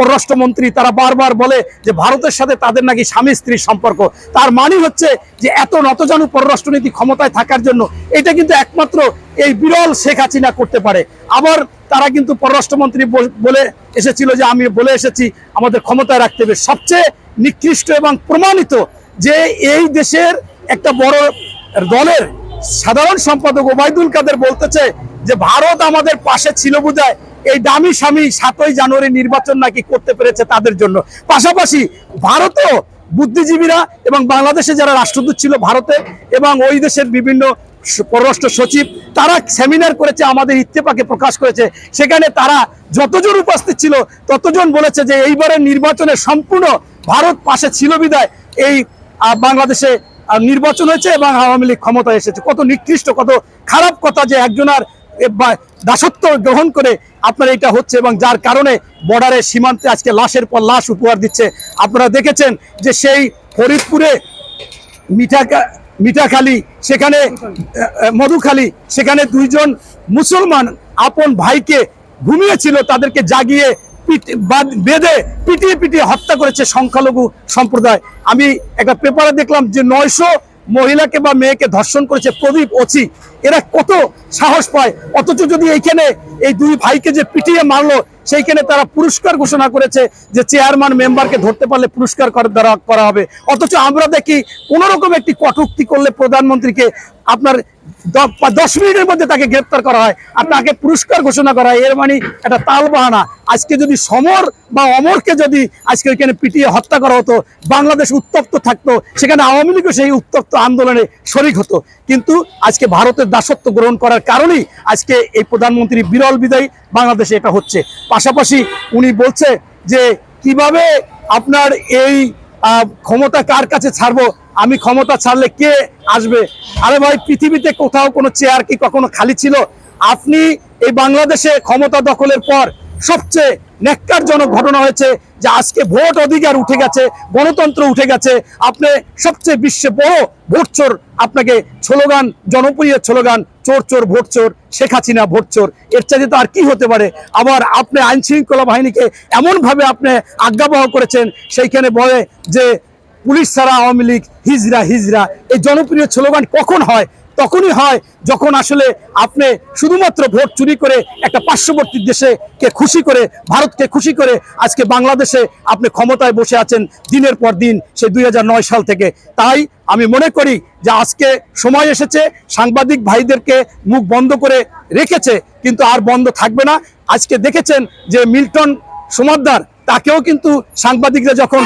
পররাষ্ট্রমন্ত্রী তারা বারবার বলে যে ভারতের সাথে তাদের নাকি স্বামী স্ত্রীর সম্পর্ক। তার মানে হচ্ছে যে এত নতজানু পররাষ্ট্রনীতি ক্ষমতায় থাকার জন্য এটা কিন্তু একমাত্র এই বিরল শেখ হাসিনা করতে পারে। আবার তারা কিন্তু পররাষ্ট্রমন্ত্রী বল- এসেছিল যে আমি বলে এসেছি, আমাদের ক্ষমতায় রাখতে হবে। সবচেয়ে নিকৃষ্ট এবং প্রমাণিত যে এই দেশের একটা বড় দলের সাধারণ সম্পাদক ওবায়দুল কাদের বলতেছে যে, ভারত আমাদের পাশে ছিল বোধহয় এই দামি স্বামী সাতই জানুয়ারি নির্বাচন নাকি করতে পেরেছে তাদের জন্য। পাশাপাশি ভারতও বুদ্ধিজীবীরা এবং বাংলাদেশে যারা রাষ্ট্রদূত ছিল ভারতে এবং ওই দেশের বিভিন্ন পররাষ্ট্র সচিব, তারা সেমিনার করেছে, আমাদের ইত্তেফাকে প্রকাশ করেছে। সেখানে তারা যতজন উপস্থিত ছিল, ততজন বলেছে যে এইবারের নির্বাচনে সম্পূর্ণ ভারত পাশে ছিল বিদায়। এই বাংলাদেশে নির্বাচন হয়েছে এবং আওয়ামী লীগ ক্ষমতায় এসেছে। কত নিকৃষ্ট, কত খারাপ কথা যে একজনার দাসত্ব গ্রহণ করে আপনার এটা হচ্ছে এবং যার কারণে বর্ডারে সীমান্তে আজকে লাশের পর লাশ উপহার দিচ্ছে। আপনারা দেখেছেন যে সেই ফরিদপুরে মিঠাকা মিঠাখালী, সেখানে মধুখালী, সেখানে দুইজন মুসলমান আপন ভাইকে ঘুমিয়েছিল, তাদেরকে জাগিয়ে বেঁধে পিটিয়ে পিটিয়ে হত্যা করেছে সংখ্যালঘু সম্প্রদায়। আমি একটা পেপারে দেখলাম যে নয়শো মহিলাকে বা মেয়েকে ধর্ষণ করেছে প্রদীপ অচি এরা কত সাহস পায়? অথচ যদি এইখানে এই দুই ভাইকে যে পিটিয়ে মারলো, সেইখানে তারা পুরস্কার ঘোষণা করেছে যে চেয়ারম্যান মেম্বারকে ধরতে পারলে পুরস্কার করা দ্বারা করা হবে। অথচ আমরা দেখি কোনোরকম একটি কটুক্তি করলে প্রধানমন্ত্রীকে আপনার দশ মিনিটের মধ্যে তাকে গ্রেপ্তার করা হয়, আর তাকে পুরস্কার ঘোষণা করা হয়। এর মানে একটা তাল বাহানা আজকে যদি সমর বা অমরকে যদি আজকে ওইখানে পিটিয়ে হত্যা করা হতো, বাংলাদেশ উত্তপ্ত থাকতো, সেখানে আওয়ামী লীগও সেই উত্তপ্ত আন্দোলনে শরিক হতো। কিন্তু আজকে ভারতের দাসত্ব গ্রহণ করার কারণেই আজকে এই প্রধানমন্ত্রী বিরল বিদায় বাংলাদেশে এটা হচ্ছে। পাশাপাশি উনি বলছে যে, কীভাবে আপনার এই ক্ষমতা কার কাছে ছাড়বো? আমি ক্ষমতা ছাড়লে কে আসবে? আরে ভাই, পৃথিবীতে কোথাও কোনো চেয়ার কি কখনো খালি ছিল? আপনি এই বাংলাদেশে ক্ষমতা দখলের পর সবচেয়ে ন্যাক্কারজনক ঘটনা হয়েছে যে আজকে ভোট অধিকার উঠে গেছে, গণতন্ত্র উঠে গেছে। আপনি সবচেয়ে বিশ্বে বড় ভোট চোর আপনাকে স্লোগান, জনপ্রিয় স্লোগান, চোর চোর ভোট চোর, শেখ হাসিনা ভোট চোর। এর চাইতে তো আর কি হতে পারে? আবার আপনি আইন শৃঙ্খলা বাহিনীকে এমনভাবে আপনি আজ্ঞাবহ করেছেন, সেইখানে বলে যে, পুলিশ ছাড়া আওয়ামী লীগ হিজরা হিজরা এই জনপ্রিয় স্লোগান কখন হয়? তখনই হয় যখন আসলে আপনি শুধুমাত্র ভোট চুরি করে একটা পার্শ্ববর্তী দেশে কে খুশি করে, ভারতকে খুশি করে আজকে বাংলাদেশে আপনি ক্ষমতায় বসে আছেন দিনের পর দিন সে দুই হাজার নয় সাল থেকে। তাই আমি মনে করি যে আজকে সময় এসেছে, সাংবাদিক ভাইদেরকে মুখ বন্ধ করে রেখেছে, কিন্তু আর বন্ধ থাকবে না। আজকে দেখেছেন যে মিল্টন সমাদ্দার, তাকেও কিন্তু সাংবাদিকরা যখন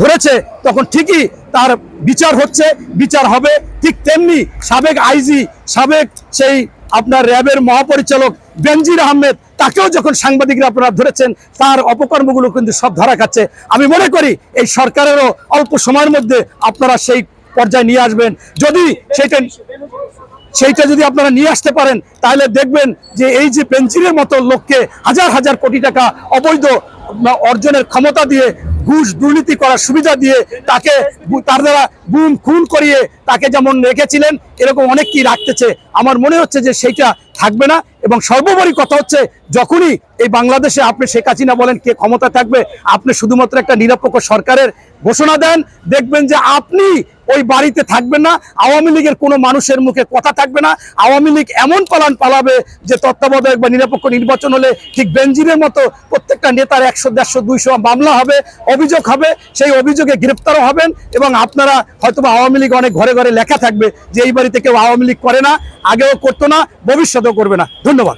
ধরেছে, তখন ঠিকই তার বিচার হচ্ছে, বিচার হবে ঠিক তেমনি সাবেক আইজি, সাবেক সেই আপনার র্যাবের মহাপরিচালক বেনজির আহমেদ, তাকেও যখন সাংবাদিকরা আপনারা ধরেছেন, তার অপকর্মগুলো কিন্তু সব ধরা খাচ্ছে। আমি মনে করি এই সরকারেরও অল্প সময়ের মধ্যে আপনারা সেই পর্যায়ে নিয়ে আসবেন। যদি সেটা সেইটা যদি আপনারা নিয়ে আসতে পারেন, তাহলে দেখবেন যে এই যে পেন্সিলের মতো লোককে হাজার হাজার কোটি টাকা অবৈধ অর্জনের ক্ষমতা দিয়ে ঘুষ দুর্নীতি করার সুবিধা দিয়ে তাকে তার দ্বারা গুম খুন করিয়ে তাকে যেমন রেখেছিলেন, এরকম অনেক কি রাখতেছে। আমার মনে হচ্ছে যে সেইটা থাকবে না এবং সর্বোপরি কথা হচ্ছে, যখনই এই বাংলাদেশে আপনি শেখ হাসিনা বলেন কে ক্ষমতা থাকবে, আপনি শুধুমাত্র একটা নিরপেক্ষ সরকারের ঘোষণা দেন, দেখবেন যে আপনি ওই বাড়িতে থাকবেন না, আওয়ামী লীগের কোনো মানুষের মুখে কথা থাকবে না। আওয়ামী লীগ এমন পালান পালাবে যে তত্ত্বাবধায়ক বা নিরপেক্ষ নির্বাচন হলে ঠিক বেঞ্জিনের মতো প্রত্যেকটা নেতার একশো, দেড়শো, দুইশো মামলা হবে, অভিযোগ হবে, সেই অভিযোগে গ্রেপ্তারও হবেন এবং আপনারা হয়তো আওয়ামী লীগ অনেক ঘরে ঘরে লেখা থাকবে যে এই বাড়িতে কেউ আওয়ামী লীগ করে না, আগেও করতো না, ভবিষ্যতেও করবে না। ধন্যবাদ।